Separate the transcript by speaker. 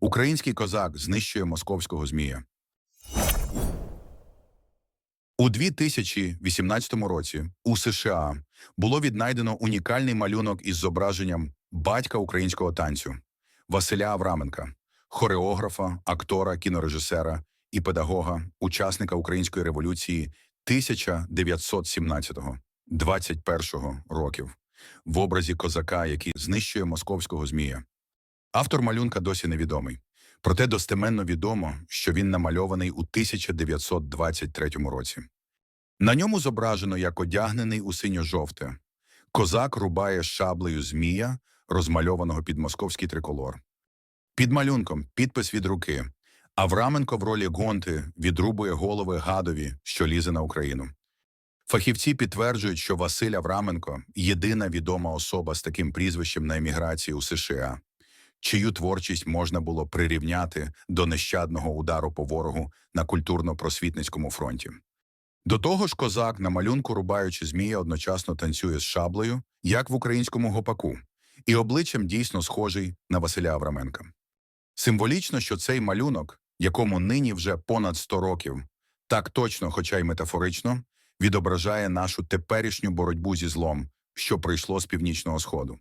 Speaker 1: Український козак знищує московського змія. У 2018 році у США було віднайдено унікальний малюнок із зображенням батька українського танцю Василя Авраменка, хореографа, актора, кінорежисера і педагога, учасника української революції 1917-21 років, в образі козака, який знищує московського змія. Автор малюнка досі невідомий. Проте достеменно відомо, що він намальований у 1923 році. На ньому зображено, як одягнений у синьо-жовте. Козак рубає шаблею змія, розмальованого під московський триколор. Під малюнком підпис від руки. Авраменко в ролі гонти відрубує голови гадові, що лізе на Україну. Фахівці підтверджують, що Василь Авраменко – єдина відома особа з таким прізвищем на еміграції у США чию творчість можна було прирівняти до нещадного удару по ворогу на культурно-просвітницькому фронті. До того ж, козак на малюнку, рубаючи змія, одночасно танцює з шаблею, як в українському гопаку, і обличчям дійсно схожий на Василя Авраменка. Символічно, що цей малюнок, якому нині вже понад 100 років, так точно, хоча й метафорично, відображає нашу теперішню боротьбу зі злом, що прийшло з північного сходу.